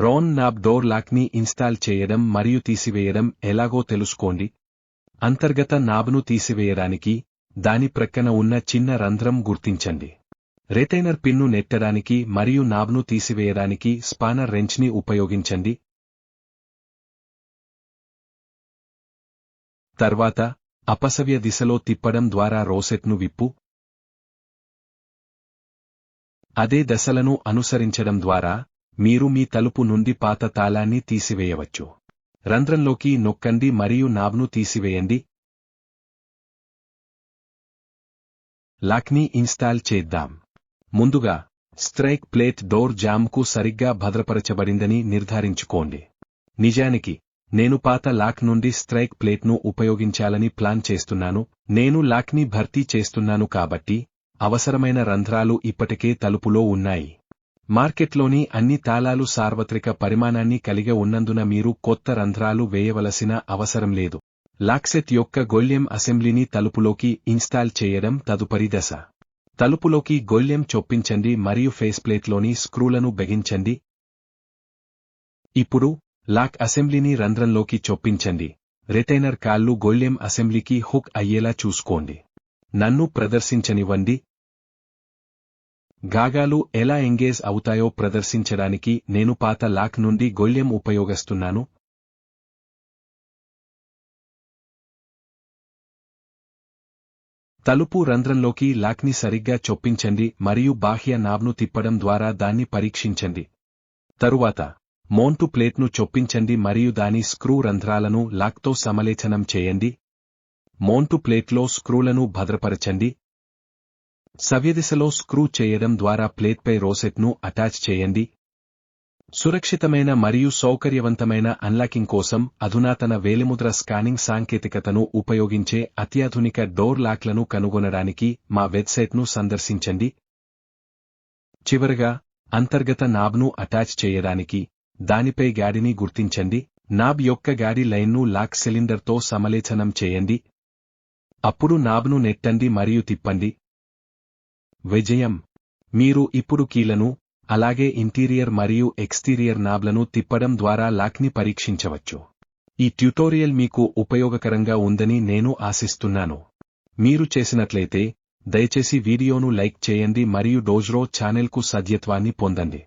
రోన్ knob door లాక్ని install చేయడం మరియు తీసివేయడం ఎలాగో తెలుసుకోండి. అంతర్గత నాబ్ను తీసివేయడానికి దాని ప్రక్కన ఉన్న చిన్న రంధ్రం గుర్తించండి. రిటైనర్ పిన్ను నెట్టడానికి మరియు నాబ్ను తీసివేయడానికి స్పానర్ రెంచ్ని ఉపయోగించండి. తర్వాత అపసవ్య దిశలో తిప్పడం ద్వారా రోసెట్ను విప్పు. అదే దశలను అనుసరించడం ద్వారా మీరు మీ తలుపు నుండి పాత తాళాన్ని తీసివేయవచ్చు. రంధ్రంలోకి నొక్కండి మరియు నాబ్ను తీసివేయండి. లాక్ని ఇన్స్టాల్ చేద్దాం. ముందుగా స్ట్రైక్ ప్లేట్ డోర్ జామ్కు సరిగ్గా భద్రపరచబడిందని నిర్ధారించుకోండి. నిజానికి నేను పాత లాక్ నుండి స్ట్రైక్ ప్లేట్ను ఉపయోగించాలని ప్లాన్ చేస్తున్నాను నేను లాక్ని భర్తీ చేస్తున్నాను కాబట్టి అవసరమైన రంధ్రాలు ఇప్పటికే తలుపులో ఉన్నాయి. మార్కెట్లోని అన్ని తాళాలు సార్వత్రిక పరిమాణాన్ని కలిగి ఉన్నందున మీరు కొత్త రంధ్రాలు వేయవలసిన అవసరం లేదు. లాక్సెట్ యొక్క గొల్యం అసెంబ్లీని తలుపులోకి ఇన్స్టాల్ చేయడం తదుపరి దశ. తలుపులోకి గొల్యం చొప్పించండి మరియు ఫేస్ ప్లేట్లోని స్క్రూలను బెగించండి. ఇప్పుడు లాక్ అసెంబ్లీని రంధ్రంలోకి చొప్పించండి. రిటైనర్ కాళ్ళు గొల్యం అసెంబ్లీకి హుక్ అయ్యేలా చూసుకోండి. నన్ను ప్రదర్శించనివ్వండి. గాగాలు ఎలా ఎంగేజ్ అవుతాయో ప్రదర్శించడానికి నేను పాత లాక్ నుండి గొల్యం ఉపయోగిస్తున్నాను. తలుపు రంధ్రంలోకి లాక్ని సరిగ్గా చొప్పించండి మరియు బాహ్య నాబ్ను తిప్పడం ద్వారా దాన్ని పరీక్షించండి. తరువాత మోంటు ప్లేట్ను చొప్పించండి మరియు దాని స్క్రూ రంధ్రాలను లాక్తో సమలేచనం చేయండి. మోంటు ప్లేట్లో స్క్రూలను భద్రపరచండి. సవ్యదిశలో స్క్రూ చేయడం ద్వారా ప్లేట్పై రోసెట్ను అటాచ్ చేయండి. సురక్షితమైన మరియు సౌకర్యవంతమైన అన్లాకింగ్ కోసం అధునాతన వేలిముద్ర స్కానింగ్ సాంకేతికతను ఉపయోగించే అత్యాధునిక డోర్ లాక్లను కనుగొనడానికి మా వెబ్సైట్ను సందర్శించండి. చివరగా అంతర్గత నాబ్ను అటాచ్ చేయడానికి దానిపై గాడిని గుర్తించండి. నాబ్ యొక్క గాడి లైన్ను లాక్ సిలిండర్తో సమలేచనం చేయండి. అప్పుడు నాబ్ను నెట్టండి మరియు తిప్పండి. విజయం. మీరు ఇప్పుడు కీలను అలాగే ఇంటీరియర్ మరియు ఎక్స్టీరియర్ నాబ్లను తిప్పడం ద్వారా లాక్ని పరీక్షించవచ్చు. ఈ ట్యుటోరియల్ మీకు ఉపయోగకరంగా ఉందని నేను ఆశిస్తున్నాను. మీరు చేసినట్లయితే దయచేసి వీడియోను లైక్ చేయండి మరియు డోజ్రో ఛానెల్కు సభ్యత్వాన్ని పొందండి.